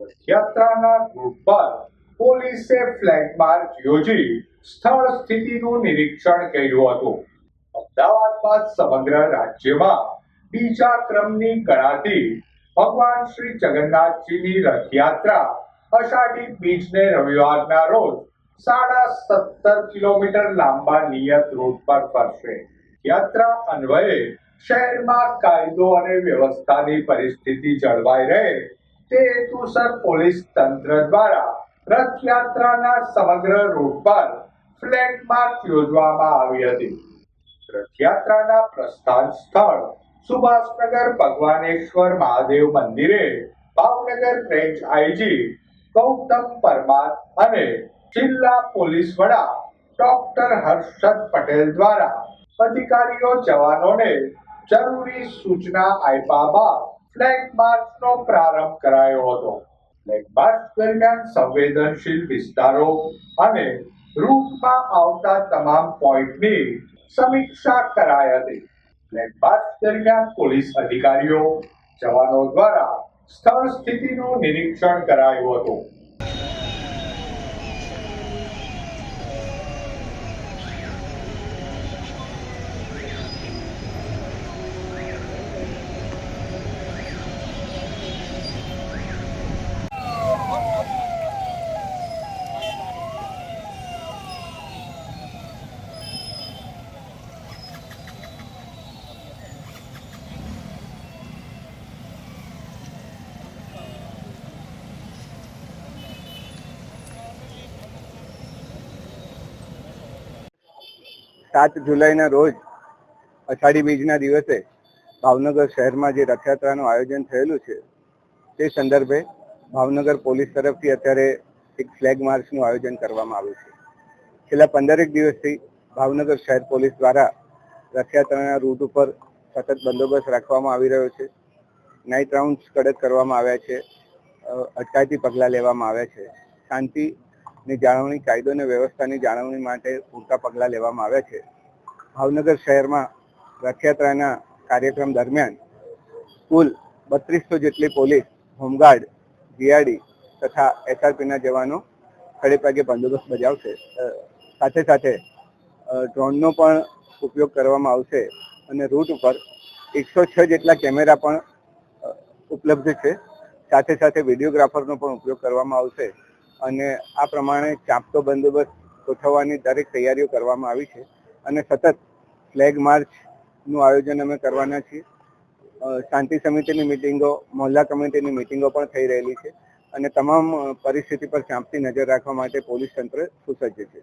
રથયાત્રાના group પર પોલીસે flag March યોજી સ્થળ સ્થિતિનું નિરીક્ષણ કર્યું હતું. અમદાવાદ બાદ સમગ્ર રાજ્યમાં બીજા ક્રમની ગણાતી ભગવાન શ્રી જગન્નાથજીની રથયાત્રા અષાઢી બીજને રવિવારના રોજ સાડા સત્તર કિલોમીટર લાંબા નિયત રૂટ પર ફરશે. યાત્રા અન્વયે શહેરમાં કાયદો અને વ્યવસ્થાની પરિસ્થિતિ જળવાઈ રહે તે હેતુસર પોલીસ તંત્ર દ્વારા રથયાત્રાના સમગ્ર રૂટ પર ફ્લેગ માર્ચ યોજવામાં આવી હતી. રથયાત્રાના પ્રસ્થાન સ્થળ સુભાષનગર ભગવાનેશ્વર મહાદેવ મંદિરે, ભાવનગર રેન્જ આઈજી, ગૌતમ પરમાર અને જિલ્લા પોલીસ વડા ડોક્ટર હર્ષદ પટેલ દ્વારા અધિકારીઓ જવાનોને જરૂરી સૂચના આપ્યા બાદ ફ્લેગ માર્ચનો પ્રારંભ કરાયો હતો. ફ્લેગ માર્ચ દરમિયાન સંવેદનશીલ વિસ્તારો અને રૂટમાં આવતા તમામ પોઈન્ટની સમીક્ષા કરાઈ હતી. ફ્લેગ માર્ચ દરમિયાન પોલીસ અધિકારીઓ, જવાનો દ્વારા સ્થળ સ્થિતિનું નિરીક્ષણ કરાયું હતું. સાત જુલાઈના રોજ અષાઢી બીજના દિવસે ભાવનગર શહેરમાં જે રથયાત્રાનું આયોજન થયેલું છે, તે સંદર્ભે ભાવનગર પોલીસ તરફથી અત્યારે એક ફ્લેગ માર્ચનું આયોજન કરવામાં આવ્યું છે. છેલ્લા પંદરેક દિવસથી ભાવનગર શહેર પોલીસ દ્વારા રથયાત્રાના રૂટ ઉપર સતત બંદોબસ્ત રાખવામાં આવી રહ્યો છે. નાઇટ રાઉન્ડ્સ કડક કરવામાં આવ્યા છે અટકાયતી પગલાં લેવામાં આવ્યા છે. શાંતિની જાળવણી કાયદો અને વ્યવસ્થાની જાળવણી માટે પૂરતા પગલાં લેવામાં આવ્યા છે. ભાવનગર શહેરમાં રથયાત્રાના કાર્યક્રમ દરમિયાન કુલ બત્રીસો જેટલી પોલીસ, હોમગાર્ડ જીઆરડી તથા એસઆરપીના જવાનો ખડે પગે બંદોબસ્ત બજાવશે. સાથે સાથે ડ્રોનનો પણ ઉપયોગ કરવામાં આવશે અને રૂટ ઉપર એકસો છ જેટલા કેમેરા પણ ઉપલબ્ધ છે. સાથે સાથે વિડીયોગ્રાફરનો પણ ઉપયોગ કરવામાં આવશે. અને આ પ્રમાણે ચાંપતો બંદોબસ્ત ગોઠવવાની દરેક તૈયારીઓ કરવામાં આવી છે. અને સતત ફ્લેગ માર્ચનું આયોજન અમે કરવાના છીએ. શાંતિ સમિતિની મિટિંગો, મહોલ્લા કમિટીની મિટિંગો પણ થઈ રહેલી છે અને તમામ પરિસ્થિતિ પર ચાંપતી નજર રાખવા માટે પોલીસ તંત્ર સુસજ્જ છે.